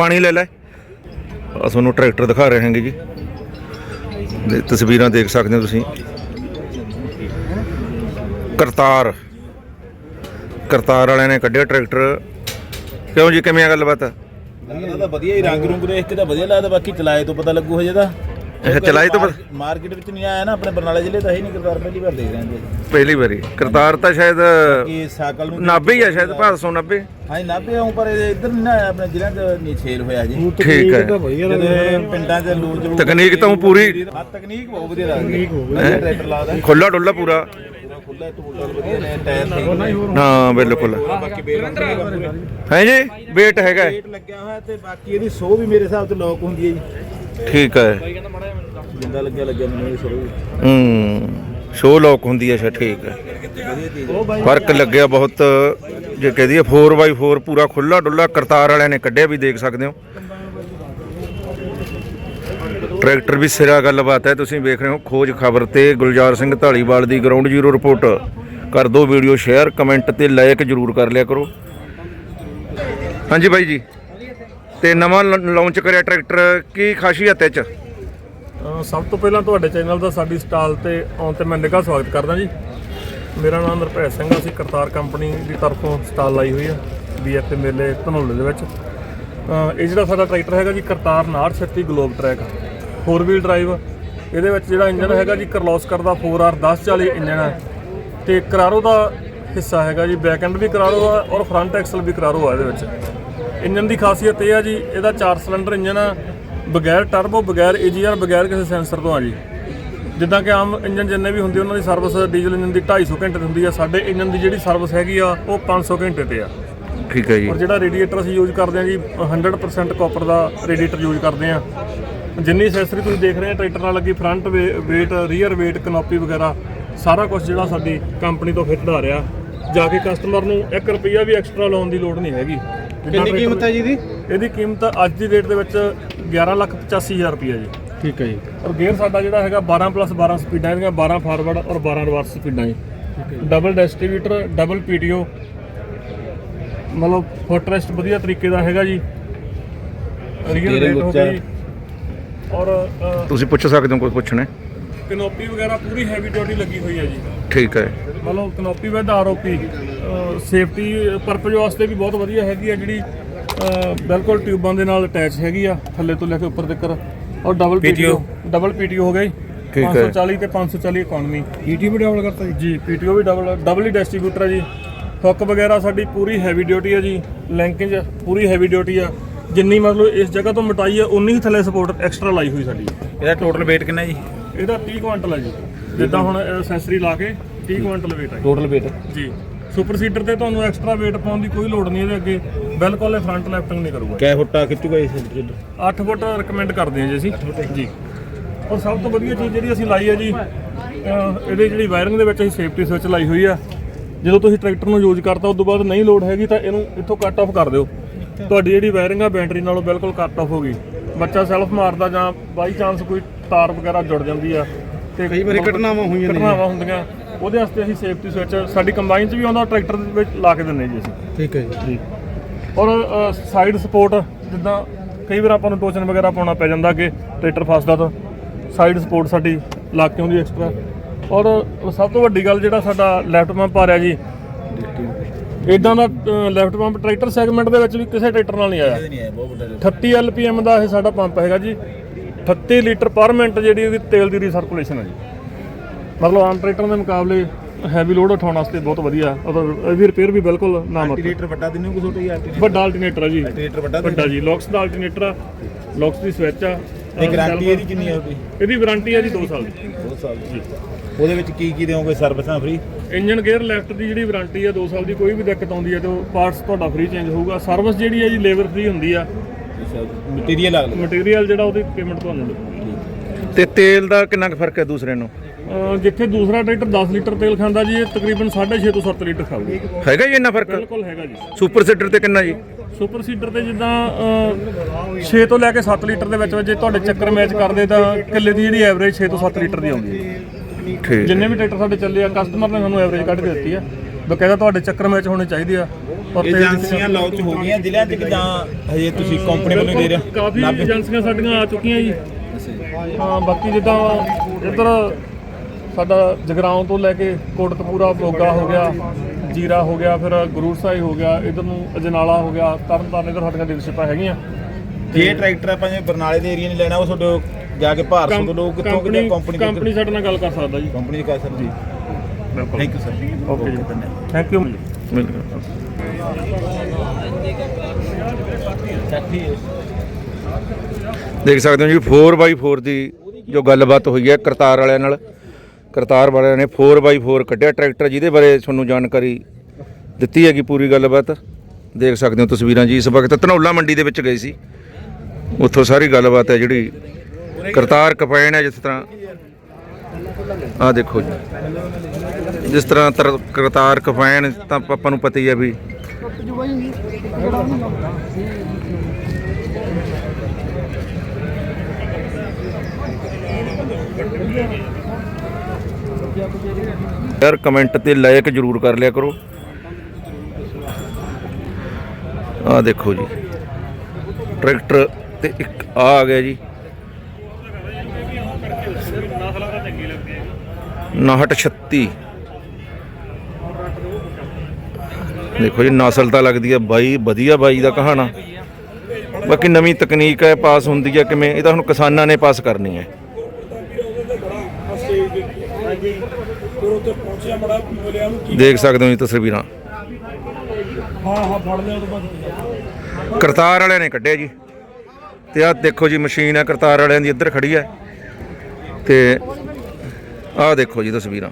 ਪਾਣੀ ਲੈ ਲੈ। ਆ ਤੁਹਾਨੂੰ ਟਰੈਕਟਰ ਦਿਖਾ ਰਹੇ ਹਾਂਗੇ ਜੀ। ਦੇ ਤਸਵੀਰਾਂ ਦੇਖ ਸਕਦੇ ਹੋ ਤੁਸੀਂ। ਕਰਤਾਰ। ਕਰਤਾਰ ਵਾਲਿਆਂ ਨੇ ਕੱਢਿਆ ਟਰੈਕਟਰ। ਕਿਉਂ ਜੀ? ਕਿਵੇਂ ਆ ਗੱਲਬਾਤ? ਲੱਗਦਾ ਤਾਂ ਵਧੀਆ ਹੀ ਰੰਗ ਰੁੰਗ ਦੇਖ ਕੇ ਤਾਂ ਵਧੀਆ ਲੱਗਦਾ, ਬਾਕੀ ਚਲਾਏ ਤੋਂ ਪਤਾ ਲੱਗੂ ਹਜੇ ਤਾਂ। ਅੱਛਾ, ਚਲਾਏ ਤੋਂ ਮਾਰਕੀਟ ਵਿੱਚ ਨਹੀਂ ਆਇਆ ਨਾ ਆਪਣੇ ਬਰਨਾਲਾ ਜ਼ਿਲ੍ਹੇ ਦਾ ਹੀ ਨਹੀਂ ਕਰਤਾਰ ਪਹਿਲੀ ਵਾਰ ਦੇਖ ਰਹੇ ਹਾਂ ਪਹਿਲੀ ਵਾਰੀ। ਕਰਤਾਰ ਤਾਂ ਸ਼ਾਇਦ ਕਿ ਸਾਈਕਲ ਨੂੰ ਨਾਭੇ ਹੀ ਆ ਸ਼ਾਇਦ 590 ਹਾਂ ਨਾਭੇ। ਆਉਂ ਪਰ ਇਹ ਇੱਧਰ ਨਹੀਂ ਨਾ ਆਇਆ ਆਪਣੇ ਜ਼ਿਲ੍ਹਿਆਂ 'ਚ ਨਹੀਂ ਹੋਇਆ ਜੀ। ਠੀਕ ਹੈ। ਜਦੋਂ ਪਿੰਡਾਂ 'ਚ ਲੂਜ ਲੂਜ ਤਕਨੀਕ ਤਾਂ ਪੂਰੀ ਹਾਂ ਤਕਨੀਕ ਬਹੁਤ ਵਧੀਆ ਲੱਗਦੀ ਵਧੀਆ ਟਰੈਕਟਰ ਲਾਦਾ ਖੁੱਲਾ ਡੁੱਲਾ ਪੂਰਾ। ਪੂਰਾ ਖੁੱਲਾ ਟੂਲ ਵਧੀਆ ਨੇ ਟਾਇਰ ਠੀਕ ਹਾਂ ਬਿਲਕੁਲ। ਹੈ ਜੀ? weight ਹੈਗਾ। ਹੈ। ਵੇਟ ਲੱਗਿਆ ਹੋਇਆ ਤੇ ਬਾਕੀ ਇਹਦੀ ਸੋ ਵੀ ਮੇਰੇ ਹਿਸਾਬ ਤੇ ਲੋਕ ਹੁੰਦੀ ਹੈ ਜੀ। ਠੀਕ ਹੈ। ਜਿੰਦਾ ਲੱਗਿਆ ਲੱਗਿਆ ਮੈਨੂੰ ਇਹ ਸੋ ਵੀ ਹੂੰ ਸ਼ੋ ਲੋਕ ਹੁੰਦੀ ਹੈ ਅੱਛਾ ਠੀਕ ਹੈ। ਹੈ ਫ਼ਰਕ ਲੱਗਿਆ ਬਹੁਤ ਜੇ ਕਹਦੀ 4x4 ਪੂਰਾ ਖੁੱਲਾ ਡੁੱਲਾ ਕਰਤਾਰ ਵਾਲਿਆਂ ਨੇ ਕੱਢਿਆ ਵੀ ਦੇਖ ਸਕਦੇ ਹੋ। ਟਰੈਕਟਰ ਵੀ ਸਿਰਾ ਗੱਲਬਾਤ ਹੈ ਤੁਸੀਂ ਵੇਖ ਰਹੇ ਹੋ ਖੋਜ ਖਬਰ ਤੇ ਗੁਲਜ਼ਾਰ ਸਿੰਘ ਢਾਲੀਵਾਲ ਦੀ ਗਰਾਊਂਡ ਜ਼ੀਰੋ ਰਿਪੋਰਟ ਕਰ ਦਿਓ ਵੀਡੀਓ ਸ਼ੇਅਰ ਕਮੈਂਟ ਤੇ ਲਾਇਕ ਜਰੂਰ ਕਰ ਲਿਆ ਕਰੋ। ਹਾਂਜੀ ਬਾਈ ਜੀ। ਤੇ ਨਵਾਂ ਲਾਂਚ ਕਰਿਆ ਟਰੈਕਟਰ ਕੀ ਖਾਸੀਅਤ ਹੈ ਚ? ਅ, ਸਭ ਤੋਂ ਪਹਿਲਾਂ ਤੁਹਾਡੇ ਚੈਨਲ ਦਾ ਸਾਡੀ ਸਟਾਲ ਤੇ ਆਉਣ ਤੇ ਮੈਂ ਨਿੱਘਾ ਸਵਾਗਤ ਕਰਦਾ ਜੀ। ਮੇਰਾ ਨਾਮ ਨਿਰਭੈ ਸਿੰਘ ਆ ਅਸੀਂ ਕਰਤਾਰ ਕੰਪਨੀ ਦੀ ਤਰਫੋਂ ਸਟਾਲ ਲਾਈ ਹੋਈ ਆ ਬੀਐਫ ਮੇਲੇ ਧਨੌਲੇ ਦੇ ਵਿੱਚ। ਅ, ਇਹ ਜਿਹੜਾ ਸਾਡਾ ਟਰੈਕਟਰ ਹੈਗਾ ਜੀ Kartar 936 globe track. 4 wheel drive ਇਹਦੇ ਵਿੱਚ ਜਿਹੜਾ ਇੰਜਨ ਹੈਗਾ ਜੀ ਕਰਲੋਸਕਰ ਦਾ 4R 1040 ਇੰਜਨ ਹੈ ਤੇ ਕਰਾਰੋ ਦਾ ਹਿੱਸਾ ਹੈਗਾ ਜੀ ਬੈਕ ਐਂਡ ਵੀ ਕਰਾਰੋ ਆ ਔਰ ਫਰੰਟ ਐਕਸਲ ਵੀ ਕਰਾਰੋ ਆ ਇਹਦੇ ਵਿੱਚ। ਇੰਜਨ ਦੀ ਖਾਸੀਅਤ ਇਹ ਆ ਜੀ ਇਹਦਾ 4 ਸਿਲੰਡਰ ਇੰਜਨ ਆ ਬਗੈਰ ਟਰਬੋ ਬਗੈਰ ਏਜੀਆਰ ਬਗੈਰ ਕਿਸੇ ਸੈਂਸਰ ਤੋਂ ਆ ਜੀ। ਜਿੱਦਾਂ ਕਿ ਆਮ ਇੰਜਨ ਜਿੰਨੇ ਵੀ ਹੁੰਦੇ ਉਹਨਾਂ ਦੀ ਸਰਵਿਸ ਡੀਜ਼ਲ ਇੰਜਨ ਦੀ 250 ਘੰਟੇ ਹੁੰਦੀ ਆ ਸਾਡੇ ਇੰਜਨ ਦੀ ਜਿਹੜੀ ਸਰਵਿਸ ਹੈਗੀ ਆ ਉਹ 500 ਘੰਟੇ ਤੇ ਆ। ਠੀਕ ਹੈ ਜੀ। ਔਰ ਜਿਹੜਾ ਰੇਡੀਏਟਰ ਅਸੀਂ ਯੂਜ਼ ਕਰਦੇ ਆ ਜੀ 100% ਕਾਪਰ ਦਾ ਰੇਡੀਏਟਰ ਯੂਜ਼ ਕਰਦੇ ਆ। ਜਿੰਨੀ ਐਕਸੈਸਰੀ ਤੁਸੀਂ ਦੇਖ ਰਹੇ ਆ ਟਰੈਕਟਰ ਨਾਲ ਲੱਗੀ front weight rear weight canopy ਵਗੈਰਾ ਸਾਰਾ ਕੁਝ ਜਿਹੜਾ ਸਾਡੀ ਕੰਪਨੀ ਤੋਂ ਫਿੱਟ ਆ ਰਿਹਾ। ਜਾ ਕੇ ਕਸਟਮਰ ਨੂੰ 1 ਰੁਪਿਆ ਵੀ ਐਕਸਟਰਾ ਲਾਉਣ ਦੀ ਲੋੜ ਨਹੀਂ ਹੈਗੀ। ਕਿੰਨੀ ਕੀਮਤ ਹੈ ਜੀ ਦੀ ਇਹਦੀ ਕੀਮਤ ਅੱਜ ਦੀ ਡੇਟ ਦੇ ਵਿੱਚ 1185000 ਰੁਪਿਆ ਜੀ। ਠੀਕ ਹੈ ਜੀ। ਔਰ ਗੇਅਰ ਸਾਡਾ ਜਿਹੜਾ ਹੈਗਾ 12 ਪਲੱਸ 12 ਸਪੀਡਾਂ ਇਹਦੀਆਂ 12 ਫਾਰਵਰਡ ਔਰ 12 ਰਿਵਰਸ ਸਪੀਡਾਂ ਜੀ। ਡਬਲ ਡਿਸਟ੍ਰੀਬਿਊਟਰ ਡਬਲ ਪੀਟੀਓ ਮਤਲਬ ਫੁੱਟਰੈਸਟ ਵਧੀਆ ਤਰੀਕੇ ਦਾ ਹੈਗਾ ਜੀ। ਰੀਅਲ ਰੇਟ ਹੋ। ਗਈ। ਔਰ ਤੁਸੀਂ ਪੁੱਛ ਸਕਦੇ ਹੋ ਕੋਈ ਪੁੱਛਣਾ ਹੈ? ਕਨੋਪੀ ਵਗੈਰਾ ਪੂਰੀ ਹੈਵੀ ਡਿਊਟੀ ਲੱਗੀ ਹੋਈ ਹੈ ਜੀ। ਠੀਕ ਹੈ। ਮਤਲਬ canopy with ROP safety purpose ਵਾਸਤੇ ਵੀ ਬਹੁਤ ਵਧੀਆ ਹੈਗੀ ਆ ਜਿਹੜੀ ਬਿਲਕੁਲ ਟਿਊਬਾਂ ਦੇ ਨਾਲ ਅਟੈਚ ਹੈਗੀ ਆ ਥੱਲੇ ਤੋਂ ਲੈ ਕੇ ਉੱਪਰ ਤੱਕ। ਔਰ ਡਬਲ ਪੀਟੀਓ ਡਬਲ ਪੀਟੀਓ ਹੋ ਗਿਆ ਜੀ ਠੀਕ ਹੈ। 540 ਤੇ 540 ਇਕਨੋਮੀ ਪੀਟੀ ਵੀ ਡਬਲ ਕਰਤਾ ਜੀ? ਜੀ ਪੀਟੀਓ ਵੀ ਡਬਲ ਡਬਲ ਹੀ ਡਿਸਟ੍ਰੀਬਿਊਟਰ ਹੈ ਜੀ। ਹੁੱਕ ਵਗੈਰਾ ਸਾਡੀ ਪੂਰੀ ਹੈਵੀ ਡਿਊਟੀ ਹੈ ਜੀ। ਲਿੰਕਿੰਗ ਪੂਰੀ ਹੈਵੀ ਡਿਊਟੀ ਆ। ਜਿੰਨੀ ਮਤਲਬ ਇਸ ਜਗ੍ਹਾ ਤੋਂ ਮਟਾਈ ਆ ਉਨੀ ਹੀ ਥੱਲੇ ਸਪੋਰਟ ਐਕਸਟਰਾ ਲਾਈ ਹੋਈ ਸਾਡੀ। ਇਹਦਾ ਟੋਟਲ weight ਕਿੰਨਾ ਜੀ? ਇਹਦਾ 30 ਕੁਆਂਟਲ ਹੈ ਜੀ। ਜਿੱਦਾਂ ਹੁਣ ਐਕਸੈਸਰੀ ਲਾ ਕੇ 30 ਕੁਆਂਟਲ weight ਹੈ ਟੋਟਲ weight ਜੀ। ਸੁਪਰ ਸੀਡਰ ਤੇ ਤੁਹਾਨੂੰ ਐਕਸਟਰਾ weight ਪਾਉਣ ਦੀ ਕੋਈ ਲੋੜ ਨਹੀਂ ਇਹਦੇ ਅੱਗੇ। ਬਿਲਕੁਲ ਇਹ ਫਰੰਟ ਲੈਫਟਿੰਗ ਨਹੀਂ ਕਰੂਗਾ। ਕੈ ਫੁੱਟਾ ਖਿੱਚੂਗਾ ਇਸ ਸਿਲੰਡਰ 8 ਫੁੱਟ ਰეკਮੈਂਡ ਕਰਦੇ ਹਾਂ ਜੀ ਅਸੀਂ। ਜੀ। ਔਰ ਸਭ ਤੋਂ ਵਧੀਆ ਚੀਜ਼ ਜਿਹੜੀ ਅਸੀਂ ਲਾਈ ਹੈ ਜੀ ਇਹਦੇ ਜਿਹੜੀ ਵਾਇਰਿੰਗ ਦੇ ਵਿੱਚ ਅਸੀਂ ਸੇਫਟੀ ਸਵਿਚ ਲਾਈ ਹੋਈ ਆ। ਜਦੋਂ ਤੁਸੀਂ ਟਰੈਕਟਰ ਨੂੰ ਯੂਜ਼ ਕਰਤਾ ਉਸ ਤੋਂ ਬਾਅਦ ਨਹੀਂ ਲੋਡ ਹੈਗੀ ਤਾਂ ਇਹਨੂੰ ਇੱਥੋਂ ਕੱਟ ਆਫ ਕਰ ਦਿਓ। ਤੁਹਾਡੀ ਜਿਹੜੀ ਵਾਇਰਿੰਗ ਆ ਬੈਟਰੀ ਨਾਲੋਂ ਬਿਲਕੁਲ ਕੱਟ ਆਫ ਹੋ ਗਈ। ਬੱਚਾ ਸੈਲਫ ਮਾਰਦਾ ਜਾਂ ਬਾਈ ਚਾਂਸ ਕੋਈ ਤਾਰ ਵਗੈਰਾ ਜੁੜ ਜਾਂਦੀ ਆ ਤੇ ਕਈ ਵਾਰੀ ਘਟਨਾਵਾਂ ਹੋਈਆਂ ਨੇ। ਘਟਨਾਵਾਂ ਹੁੰਦੀਆਂ। ਉਹਦੇ ਵਾਸਤੇ ਅਸੀਂ ਸੇਫਟੀ ਸਵਿਚ ਸਾਡੀ ਕੰਬਾਈਨ 'ਚ ਵੀ ਆਉਂਦਾ ਟਰੈਕਟਰ ਦੇ ਵਿੱਚ ਲਾ ਕੇ ਦਿੰਦੇ ਜੀ ਅਸੀਂ। ਠੀਕ ਹੈ ਜੀ। ਔਰ ਸਾਈਡ ਸਪੋਰਟ ਜਿੱਦਾਂ ਕਈ ਵਾਰ ਆਪਾਂ ਨੂੰ ਟੋਚਨ ਵਗੈਰਾ ਪਾਉਣਾ ਪੈ ਜਾਂਦਾ ਅੱਗੇ ਟਰੈਕਟਰ ਫਸਦਾ ਤਾਂ ਸਾਈਡ ਸਪੋਰਟ ਸਾਡੀ ਲੱਗ ਕੇ ਆਉਂਦੀ ਐਕਸਟਰਾ ਔਰ ਸਭ ਤੋਂ ਵੱਡੀ ਗੱਲ ਜਿਹੜਾ ਸਾਡਾ ਲੈਫਟ ਪੰਪ ਆ ਰਿਹਾ ਜੀ ਇਦਾਂ ਦਾ ਲੈਫਟ ਪੰਪ ਟਰੈਕਟਰ ਸੈਗਮੈਂਟ ਦੇ ਵਿੱਚ ਵੀ ਕਿਸੇ ਟਰੈਕਟਰ ਨਾਲ ਨਹੀਂ ਆਇਆ। ਨਹੀਂ ਹੈ ਬਹੁਤ ਵੱਡਾ 38 ਐਲਪੀਐਮ ਦਾ ਇਹ ਸਾਡਾ ਪੰਪ ਹੈਗਾ ਜੀ। 38 ਲੀਟਰ ਪਰ ਮਿੰਟ ਜਿਹੜੀ ਇਹਦੀ ਤੇਲ ਦੀ ਰੀਸਰਕੂਲੇਸ਼ਨ ਹੈ ਜੀ। ਮਤਲਬ ਆਮ ਟਰੈਕਟਰ ਦੇ ਮੁਕਾਬਲੇ ਹੈਵੀ ਲੋਡ ਉਠਾਉਣ ਵਾਸਤੇ ਬਹੁਤ ਵਧੀਆ। ਉਹਦਾ ਇਹਦੀ ਰਿਪੇਅਰ ਵੀ ਬਿਲਕੁਲ ਨਾ ਮਤ ਅਲਟੀਨੇਟਰ ਵੱਡਾ ਦਿੰਨੇ ਕੋ ਛੋਟਾ ਹੀ ਅਲਟੀਨੇਟਰ ਵੱਡਾ ਅਲਟਰਨੇਟਰ ਆ ਜੀ। ਅਲਟੀਨੇਟਰ ਵੱਡਾ ਵੱਡਾ ਜੀ। ਲੌਕਸ ਦਾ ਅਲਟਰਨੇਟਰ ਆ। ਲੌਕਸ ਦੀ ਸਵਿਚ ਆ। ਤੇ ਗਾਰੰਟੀ ਇਹਦੀ ਕਿੰਨੀ ਹੈ ਉਹਦੀ? ਇਹਦੀ ਵਾਰੰਟੀ ਹੈ ਜੀ 2 ਸਾਲ ਦੀ। 2 ਸਾਲ ਦੀ। ਉਹਦੇ ਵਿੱਚ ਕੀ ਕੀ ਦਿਓਗੇ? ਸਰਵਿਸਾਂ ਫ੍ਰੀ ਇੰਜਨ ਗੇਅਰ ਲੈਫਟ ਦੀ ਜਿਹੜੀ ਵਾਰੰਟੀ ਆ 2 ਸਾਲ ਦੀ ਕੋਈ ਵੀ ਦਿੱਕਤ ਆਉਂਦੀ ਹੈ ਤੇ ਉਹ ਪਾਰਟਸ ਤੁਹਾਡਾ ਫ੍ਰੀ ਚੇਂਜ ਹੋਊਗਾ। ਸਰਵਿਸ ਜਿਹੜੀ ਹੈ ਜੀ ਲੇਬਰ ਫ੍ਰੀ ਹੁੰਦੀ ਆ। ਮਟੀਰੀਅਲ ਅਗਲਾ ਮਟੀਰੀਅਲ ਜਿਹੜਾ ਉਹਦੀ ਪੇਮੈਂਟ ਤੁਹਾਨੂੰ ਲੱਗੂਗੀ ਤੇ ਤੇਲ ਦਾ ਕਿੰਨਾ ਕੁ ਫ਼ਰਕ ਹੈ ਦੂਸਰੇ ਨੂੰ? ਜਿੱਥੇ ਦੂਸਰਾ ਟਰੈਕਟਰ 10 ਲੀਟਰ ਤੇਲ ਖਾਂਦਾ ਜੀ ਇਹ ਤਕਰੀਬਨ 6.5 ਤੋਂ 7 ਲੀਟਰ ਖਾਊਗਾ। ਹੈਗਾ ਜੀ ਇੰਨਾ ਫ਼ਰਕ? ਬਿਲਕੁਲ ਹੈਗਾ ਜੀ। ਸੁਪਰ ਸੀਡਰ ਤੇ ਕਿੰਨਾ ਜੀ? ਸੁਪਰ ਸੀਡਰ ਤੇ ਜਿੱਦਾਂ 6 ਤੋਂ ਲੈ ਕੇ 7 ਲੀਟਰ ਦੇ ਵਿੱਚ ਵਿੱਚ ਜੇ ਤੁਹਾਡੇ ਚੱਕਰ ਮੈਚ ਕਰਦੇ ਤਾਂ ਕਿੱਲੇ ਦੀ ਜਿਹੜੀ ਐਵਰੇਜ 6 ਤੋਂ 7 ਲੀਟਰ ਦੀ ਆਉਂਦੀ ਹੈ। ਠੀਕ ਜਿੰਨੇ ਵੀ ਟਰੈਕਟਰ ਸਾਡੇ ਚੱਲੇ ਆ ਕਸਟਮਰ ਨੇ ਸਾਨੂੰ ਐਵਰੇਜ ਕੱਢ ਕੇ ਦਿੱਤੀ ਆ। ਬਕਾਇਦਾ ਤੁਹਾਡੇ ਚੱਕਰ ਵਿੱਚ ਹੋਣੇ ਚਾਹੀਦੇ ਆ। ਔਰ ਦੀ ਏਜੰਸੀਆਂ ਲਾਂਚ ਹੋ ਗਈਆਂ ਜ਼ਿਲ੍ਹਿਆਂ 'ਚ ਕਿ ਜਾਂ ਹਜੇ ਤੁਸੀਂ ਕੰਪਨੀ ਵੱਲੋਂ ਦੇ ਰਹੇ ਹੋ? ਕਾਫੀ ਨਾਭੇ? ਏਜੰਸੀਆਂ ਸਾਡੀਆਂ ਆ ਚੁੱਕੀਆਂ ਜੀ। ਹਾਂ ਬਾਕੀ ਜਿੱਦਾਂ ਇੱਧਰ ਸਾਡਾ ਜਗਰਾਉਂ ਤੋਂ ਲੈ ਕੇ ਕੋਟਕਪੂਰਾ ਮੋਗਾ ਹੋ ਗਿਆ ਜੀਰਾ ਹੋ ਗਿਆ ਫਿਰ ਗੁਰੂ ਸਾਹਿਬ ਹੋ ਗਿਆ ਇਧਰ ਨੂੰ ਅਜਨਾਲਾ ਹੋ ਗਿਆ ਤਰਨਤਾਰਨ ਇਧਰ ਸਾਡੀਆਂ ਡੀਲਰਸ਼ਿਪਾਂ ਹੈਗੀਆਂ। ਜੇ ਟਰੈਕਟਰ ਆਪਾਂ ਜੇ ਬਰਨਾਲੇ ਦੇ ਏਰੀਆ ਨਹੀਂ ਲੈਣਾ ਉਹ ਤੁਹਾਡੇ ਜਾ ਕੇ ਭਾਰਤ ਤੋਂ ਲੋਕ ਕਿੱਥੋਂ ਕਿੱਥੇ ਕੰਪਨੀ ਕੰਪਨੀ ਸਾਡੇ ਨਾਲ ਗੱਲ ਕਰ ਸਕਦਾ ਜੀ। ਕੰਪਨੀ ਦੀ ਕਾਸਰ ਜੀ। ਬਿਲਕੁਲ। ਥੈਂਕ ਯੂ ਸਰ ਓਕੇ ਜੀ। ਥੈਂਕ ਯੂ ਦੇਖ ਸਕਦੇ ਹੋ ਜੀ 4x4 ਦੀ ਜੋ ਗੱਲਬਾਤ ਹੋਈ ਹੈ ਕਰਤਾਰ ਵਾਲਿਆਂ ਨਾਲ। ਕਰਤਾਰ ਵਾਲਿਆਂ ਨੇ 4x4 ਕੱਢਿਆ ਟਰੈਕਟਰ ਜਿਹਦੇ ਬਾਰੇ ਤੁਹਾਨੂੰ ਜਾਣਕਾਰੀ ਦਿੱਤੀ ਹੈਗੀ ਪੂਰੀ ਗੱਲਬਾਤ। ਦੇਖ ਸਕਦੇ ਹੋ ਤਸਵੀਰਾਂ ਜੀ ਇਸ ਵਕਤ ਧਨੌਲਾ ਮੰਡੀ ਦੇ ਵਿੱਚ ਗਏ ਸੀ। ਉੱਥੋਂ ਸਾਰੀ ਗੱਲਬਾਤ ਹੈ ਜਿਹੜੀ ਕਰਤਾਰ ਕਪੈਨ ਹੈ ਜਿਸ ਤਰ੍ਹਾਂ। ਆਹ ਦੇਖੋ ਜੀ। ਜਿਸ ਤਰ੍ਹਾਂ ਤਰ- ਕਰਤਾਰ ਕਪੈਨ ਤਾਂ ਆਪਾਂ ਨੂੰ ਪਤਾ ਹੀ ਹੈ ਵੀ ਯਾਰ ਕਮੈਂਟ ਤੇ ਲਾਇਕ ਜਰੂਰ ਕਰ ਲਿਆ ਕਰੋ। ਆਹ ਦੇਖੋ ਜੀ। ਟਰੈਕਟਰ ਤੇ ਇੱਕ ਆ ਗਿਆ ਜੀ। 5936 ਦੇਖੋ ਜੀ, ਨਸਲ ਤਾਂ ਲੱਗਦੀ ਹੈ ਬਾਈ, ਵਧੀਆ ਬਾਈ ਦਾ ਕਹਾਣਾ। ਬਾਕੀ ਨਵੀਂ ਤਕਨੀਕ ਹੈ, ਪਾਸ ਹੁੰਦੀ ਹੈ ਕਿਵੇਂ, ਇਹ ਤਾਂ ਹੁਣ ਕਿਸਾਨਾਂ ਨੇ ਪਾਸ ਕਰਨੀ ਹੈ। ਦੇਖ ਸਕਦੇ ਹੋ ਜੀ ਤਸਵੀਰਾਂ। ਹਾਂ ਹਾਂ ਫੜ ਲਿਆ ਉਹ ਕਰਤਾਰ ਵਾਲਿਆਂ ਨੇ ਕੱਢਿਆ ਜੀ। ਤੇ ਆਹ ਦੇਖੋ ਜੀ, ਮਸ਼ੀਨ ਹੈ ਕਰਤਾਰ ਵਾਲਿਆਂ ਦੀ, ਇੱਧਰ ਖੜੀ ਹੈ ਤੇ ਆਹ ਦੇਖੋ ਜੀ ਤਸਵੀਰਾਂ।